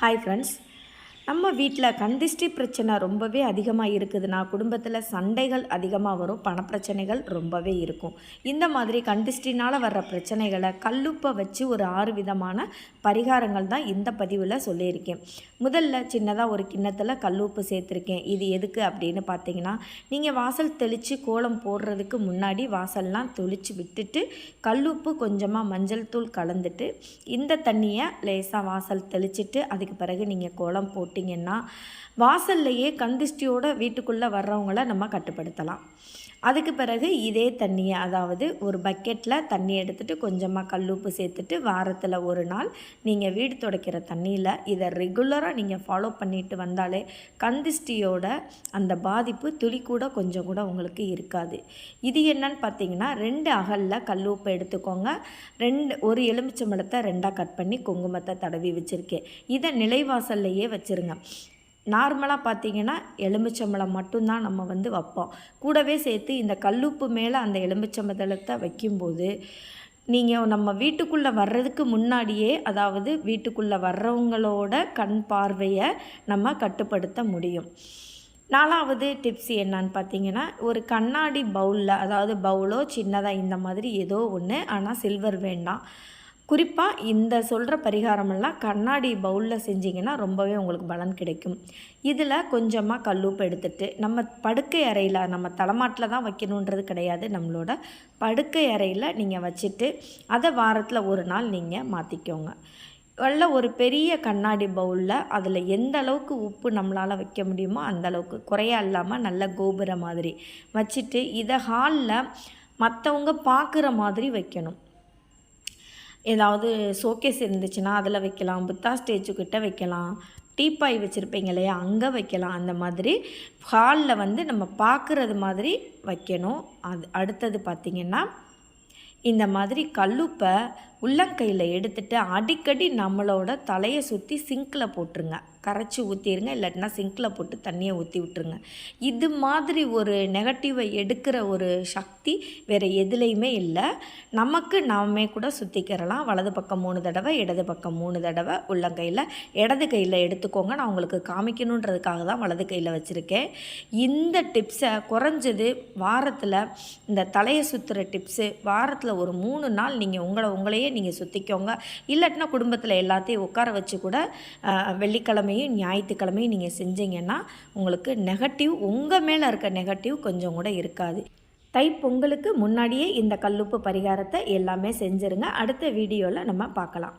Hi friends நம்ம வீட்டில் கந்திஷ்டி பிரச்சனை ரொம்பவே அதிகமாக இருக்குதுன்னா குடும்பத்தில் சண்டைகள் அதிகமாக வரும் பணப்பிரச்சனைகள் ரொம்பவே இருக்கும். இந்த மாதிரி கந்திஷ்டினால் வர்ற பிரச்சனைகளை கல்லுப்பை வச்சு ஒரு ஆறு விதமான பரிகாரங்கள் தான் இந்த பதிவில் சொல்லியிருக்கேன். முதல்ல சின்னதாக ஒரு கிண்ணத்தில் கல்லுப்பு சேர்த்துருக்கேன். இது எதுக்கு அப்படின்னு பார்த்தீங்கன்னா நீங்கள் வாசல் தெளித்து கோலம் போடுறதுக்கு முன்னாடி வாசல்லாம் தெளித்து விட்டுட்டு கல்லுப்பு கொஞ்சமாக மஞ்சள் தூள் கலந்துட்டு இந்த தண்ணியை லேசாக வாசல் தெளிச்சிட்டு அதுக்கு பிறகு நீங்கள் கோலம் போட்டு போட்டிங்கன்னா வாசல்லையே கந்திஷ்டியோட வீட்டுக்குள்ளே வர்றவங்கள நம்ம கட்டுப்படுத்தலாம். அதுக்கு பிறகு இதே தண்ணியை அதாவது ஒரு பக்கெட்டில் தண்ணி எடுத்துகிட்டு கொஞ்சமாக கல்லுப்பு சேர்த்துட்டு வாரத்தில் ஒரு நாள் நீங்கள் வீடு துடைக்கிற தண்ணியில் இதை ரெகுலராக நீங்கள் ஃபாலோ பண்ணிட்டு வந்தாலே கந்திஷ்டியோட அந்த பாதிப்பு துளி கூட கொஞ்சம் கூட உங்களுக்கு இருக்காது. இது என்னன்னு பார்த்தீங்கன்னா ரெண்டு அகலில் கல்லுப்பு எடுத்துக்கோங்க. ரெண்டு ஒரு எலுமிச்சம்பழத்தை ரெண்டாக கட் பண்ணி குங்குமத்தை தடவி வச்சுருக்கேன். இதை நிலைவாசல்லையே சேர்த்துருங்க நார்மலாக பார்த்தீங்கன்னா எலுமிச்சம்பழம் மட்டும்தான் நம்ம வந்து வைப்போம். கூடவே சேர்த்து இந்த கல்லுப்பு மேலே அந்த எலுமிச்சம்பழத்தை வைக்கும்போது நீங்கள் நம்ம வீட்டுக்குள்ளே வர்றதுக்கு முன்னாடியே அதாவது வீட்டுக்குள்ளே வர்றவங்களோட கண் பார்வையை நம்ம கட்டுப்படுத்த முடியும். நாலாவது டிப்ஸ் என்னன்னு பார்த்தீங்கன்னா ஒரு கண்ணாடி பவுலில் அதாவது பவுலோ சின்னதாக இந்த மாதிரி ஏதோ ஒன்று ஆனால் சில்வர் வேண்டாம். குறிப்பாக இந்த சொல்கிற பரிகாரமெல்லாம் கண்ணாடி பவுலில் செஞ்சிங்கன்னா ரொம்பவே உங்களுக்கு பலன் கிடைக்கும். இதில் கொஞ்சமாக கல்லூப்பு எடுத்துட்டு நம்ம படுக்கை அறையில் நம்ம தலைமாட்டில் தான் வைக்கணுன்றது கிடையாது. நம்மளோட படுக்கை அறையில் நீங்கள் வச்சுட்டு அதை வாரத்தில் ஒரு நாள் நீங்கள் மாற்றிக்கோங்க நல்ல ஒரு பெரிய கண்ணாடி பவுலில் அதில் எந்த அளவுக்கு உப்பு நம்மளால் வைக்க முடியுமோ அந்த அளவுக்கு குறையா இல்லாமல் நல்ல கோபுரம் மாதிரி வச்சுட்டு இதை ஹாலில் மற்றவங்க பார்க்குற மாதிரி வைக்கணும். ஏதாவது ஷோகேஸ் இருந்துச்சுன்னா அதில் வைக்கலாம். புத்தா ஸ்டேச்சுக்கிட்ட வைக்கலாம். டீப்பாய் வச்சுருப்பீங்க இல்லையா? அங்கே வைக்கலாம். அந்த மாதிரி ஹாலில் வந்து நம்ம பார்க்குறது மாதிரி வைக்கணும். அது அடுத்தது பார்த்திங்கன்னா இந்த மாதிரி கல்லுப்பை உள்ளங்கையில் எடுத்துட்டு அடிக்கடி நம்மளோட தலையை சுற்றி சிங்கில் போட்டுருங்க. கரைச்சி ஊற்றிடுங்க இல்லாட்டினா சிங்கில் போட்டு தண்ணியை ஊற்றி விட்டுருங்க. இது மாதிரி ஒரு நெகட்டிவை எடுக்கிற ஒரு சக்தி வேறு எதுலேயுமே இல்லை. நமக்கு நாமே கூட சுற்றிக்கிறலாம் வலது பக்கம் மூணு தடவை இடது பக்கம் மூணு தடவை உள்ளங்கையில். இடது கையில் எடுத்துக்கோங்க. நான் உங்களுக்கு காமிக்கணுன்றதுக்காக தான் வலது கையில் வச்சுருக்கேன். இந்த டிப்ஸை குறைஞ்சது வாரத்தில் இந்த தலையை சுற்றுற டிப்ஸு வாரத்தில் ஒரு மூணு நாள் நீங்கள் உங்களை உங்களையே நீங்கள் சுற்றிக்கோங்க இல்லாட்டினா குடும்பத்தில் எல்லாத்தையும் உட்கார வச்சு கூட வெள்ளிக்கிழமையும் ஞாயிற்றுக்கிழமையும் நீங்கள் செஞ்சீங்கன்னா உங்களுக்கு நெகட்டிவ் உங்கள் மேலே இருக்க நெகட்டிவ் கொஞ்சம் கூட இருக்காது. தை பொங்கலுக்கு முன்னாடியே இந்த கல்லுப்பு பரிகாரத்தை எல்லாமே செஞ்சுருங்க. அடுத்த வீடியோவில் நம்ம பார்க்கலாம்.